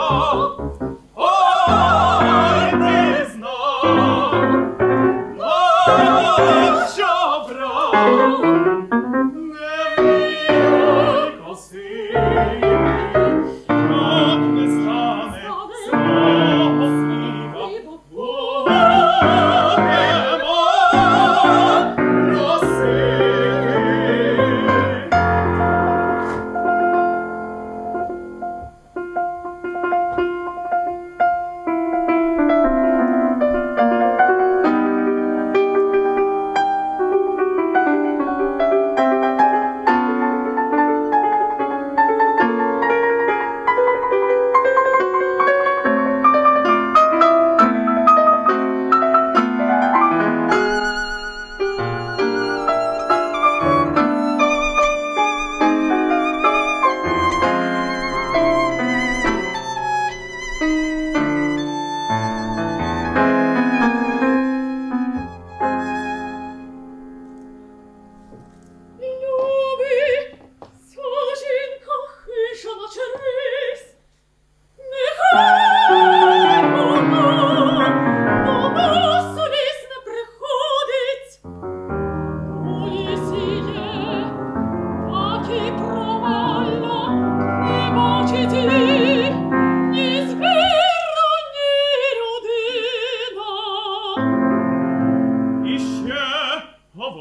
Oh,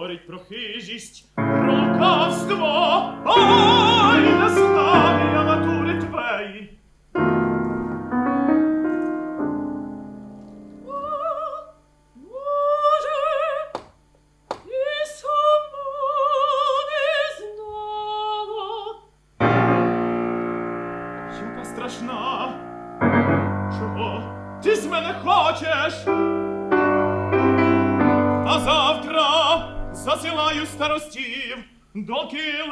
говорить про хижість, про лукавство. Ой, не славі я натури твеї. Яка страшна, чого ти з мене хочеш? засилаю старостів до килим.